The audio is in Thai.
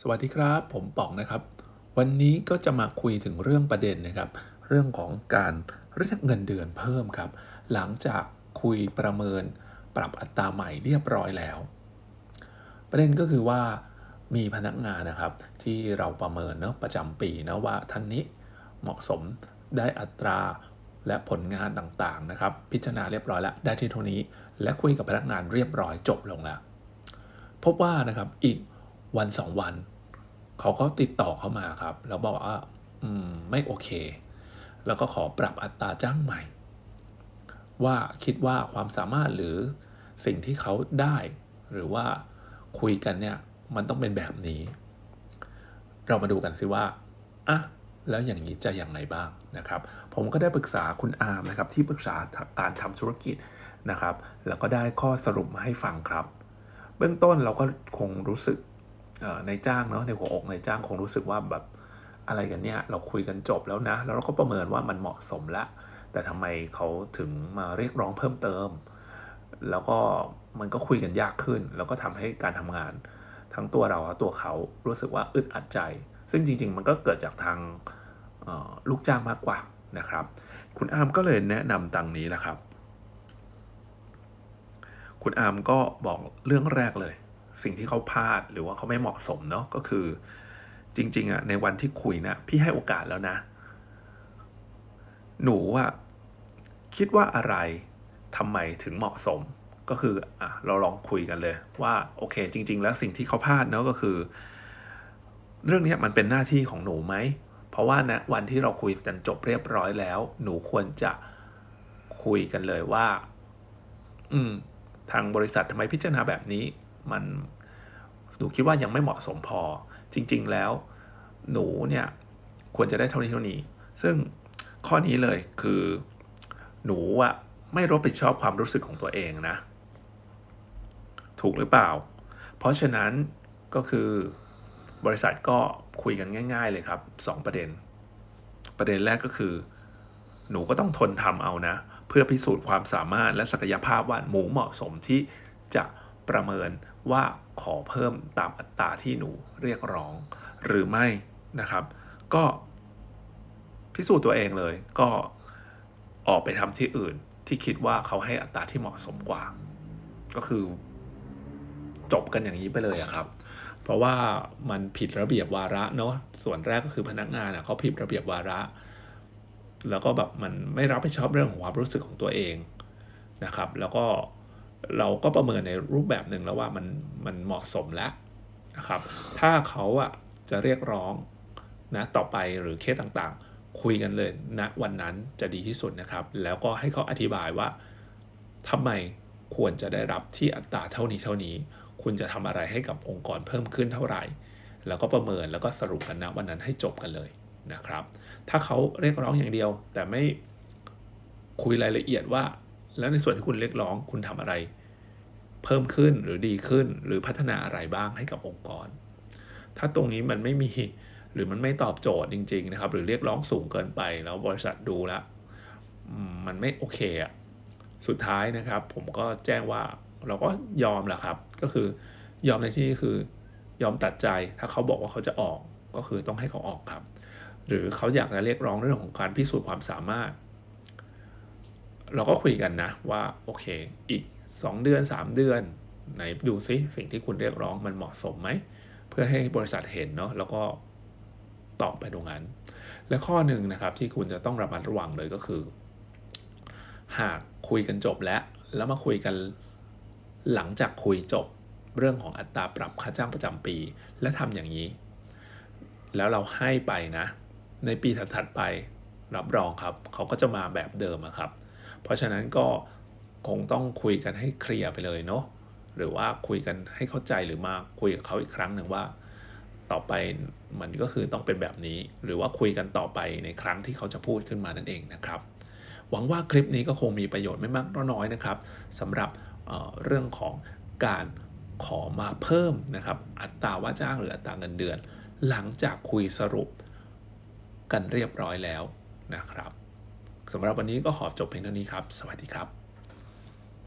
สวัสดีครับ ผมป๋องนะครับ วันนี้ก็จะมาคุยถึงเรื่องประเด็นนะครับ เรื่องของการเรียกเงินเดือนเพิ่มครับ หลังจากคุยประเมินปรับอัตราใหม่เรียบร้อยแล้ว ประเด็นก็คือว่ามีพนักงานนะครับ ที่เราประเมินเนาะประจำปีนะว่าท่านนี้เหมาะสมได้อัตราและผลงานต่างๆนะครับ พิจารณาเรียบร้อยแล้วได้ที่เท่านี้ และคุยกับพนักงานเรียบร้อยจบลงแล้ว พบว่านะครับอีก วันสองวัน เขาก็ติดต่อเข้ามาครับแล้วบอกว่าอืมไม่โอเค แล้วก็ขอปรับอัตราจ้างใหม่ ว่าคิดว่าความสามารถหรือสิ่งที่เขาได้ หรือว่าคุยกันเนี่ยมันต้องเป็นแบบนี้ เรามาดูกันสิว่าอะแล้วอย่างนี้จะอย่างไรบ้างนะครับ ผมก็ได้ปรึกษาคุณอาร์มนะครับที่ปรึกษาการทำธุรกิจนะครับ แล้วก็ได้ข้อสรุปมาให้ฟังครับ เบื้องต้นเราก็คงรู้สึก ในจ้างเนาะในหัวอกในจ้างคงรู้สึกว่าแบบอะไรกันเนี่ยเราคุยกันจบแล้วนะ แล้วเราก็ประเมินว่ามันเหมาะสมล้วแต่ทำไมเขาถึงมาเรียกร้องเพิ่มเติม แล้วก็มันก็คุยกันยากขึ้น แล้วก็ทำให้การทำงาน ทั้งตัวเราและตัวเขารู้สึกว่าอึดอัดใจ ซึ่งจริง ๆ มันก็เกิดจากทางลูกจ้างมากกว่านะครับ คุณอาร์มก็เลยแนะนำตังนี้แหละครับ คุณอาร์มก็บอกเรื่องแรกเลย สิ่งที่เขาพลาดหรือว่าเขาไม่เหมาะสมเนาะก็คือ จริง ๆอะในวันที่คุยนะพี่ให้โอกาสแล้วนะ หนูอะคิดว่าอะไรทำไมถึงเหมาะสมก็คืออะเราลองคุยกันเลยว่าโอเค จริง ๆ แล้วสิ่งที่เขาพลาดเนาะก็คือ เรื่องนี้มันเป็นหน้าที่ของหนูไหมเพราะว่านะวันที่เราคุยกันจบเรียบร้อยแล้ว หนูควรจะคุยกันเลยว่า อืม ทางบริษัททำไมพิจารณาแบบนี้ มันหนูคิดว่ายังไม่เหมาะสมพอ จริง ๆ แล้ว หนูเนี่ยควรจะได้เท่านี้เท่านี้ ซึ่งข้อนี้เลยคือหนูอะไม่รับผิดชอบความรู้สึกของตัวเองนะ ถูกหรือเปล่า เพราะฉะนั้นก็คือบริษัทก็คุยกันง่าย ๆ เลยครับ 2 ประเด็น ประเด็นแรกก็คือ หนูก็ต้องทนทำเอานะ เพื่อพิสูจน์ความสามารถและศักยภาพว่าหมูเหมาะสมที่จะประเมิน ว่าขอเพิ่มตามอัตราที่หนูเรียกร้อง หรือไม่นะครับ ก็พิสูจน์ตัวเองเลย ก็ออกไปทำที่อื่นที่คิดว่าเขาให้อัตราที่เหมาะสมกว่า ก็คือ จบกันอย่างนี้ไปเลยอะครับ เพราะว่ามันผิดระเบียบวาระเนาะส่วนแรกก็คือพนักงานอะเขาผิดระเบียบวาระ แล้วก็แบบมันไม่รับผิดชอบเรื่องของความรู้สึกของตัวเองนะครับ แล้วก็ เราก็ประเมินในรูปแบบหนึ่งแล้วว่ามันมันเหมาะสมแล้วนะครับ ถ้าเขาอะจะเรียกร้องนะต่อไปหรือเคสต่างๆ คุยกันเลยณนะวันนั้นจะดีที่สุดนะครับ แล้วก็ให้เขาอธิบายว่าทำไมควรจะได้รับที่อัตราเท่านี้เท่านี้ คุณจะทำอะไรให้กับองค์กรเพิ่มขึ้นเท่าไหร่ แล้วก็ประเมินแล้วก็สรุปกันนะวันนั้นให้จบกันเลยนะครับ ถ้าเขาเรียกร้องอย่างเดียวแต่ไม่คุยรายละเอียดว่า แล้วในส่วนที่คุณเรียกร้องคุณทำอะไร เพิ่มขึ้นหรือดีขึ้นหรือพัฒนาอะไรบ้างให้กับองค์กร ถ้าตรงนี้มันไม่มีหรือมันไม่ตอบโจทย์จริง ๆ นะครับ หรือเรียกร้องสูงเกินไปแล้วบริษัทดูแล้วมันไม่โอเคอะสุดท้ายนะครับ ผมก็แจ้งว่าเราก็ยอมแหละครับ ก็คือยอมในที่นี้คือยอมตัดใจถ้าเขาบอกว่าเขาจะออกก็คือต้องให้เขาออกครับ หรือเขาอยากจะเรียกร้องเรื่องของการพิสูจน์ความสามารถ เราก็คุยกันนะว่าโอเค อีก 2 เดือน 3 เดือนไหนดูซิสิ่งที่คุณเรียกร้องมันเหมาะสมไหม เพื่อให้บริษัทเห็นเนาะแล้วก็ตอบไปตรงนั้น และข้อหนึ่งนะครับที่คุณจะต้องระมัดระวังเลยก็คือ หากคุยกันจบแล้ว แล้วมาคุยกันหลังจากคุยจบเรื่องของอัตราปรับค่าจ้างประจำปี และทำอย่างนี้ แล้วเราให้ไปนะ ในปีถัดๆไปรับรองครับ เขาก็จะมาแบบเดิมครับ เพราะฉะนั้นก็คงต้องคุยกันให้เคลียร์ไปเลยเนาะหรือว่าคุยกันให้เข้าใจหรือมาคุยกับเขาอีกครั้งหนึ่งว่า ต่อไปมันก็คือต้องเป็นแบบนี้ หรือว่าคุยกันต่อไปในครั้งที่เขาจะพูดขึ้นมานั่นเองนะครับ หวังว่าคลิปนี้ก็คงมีประโยชน์ไม่มากน้อยนะครับสำหรับเเรื่องของการขอมาเพิ่มนะครับ อัตราว่าจ้างหรืออัตราเงินเดือน หลังจากคุยสรุปกันเรียบร้อยแล้วนะครับ สำหรับวันนี้ก็ขอจบเพียงเท่านี้ครับ สวัสดีครับ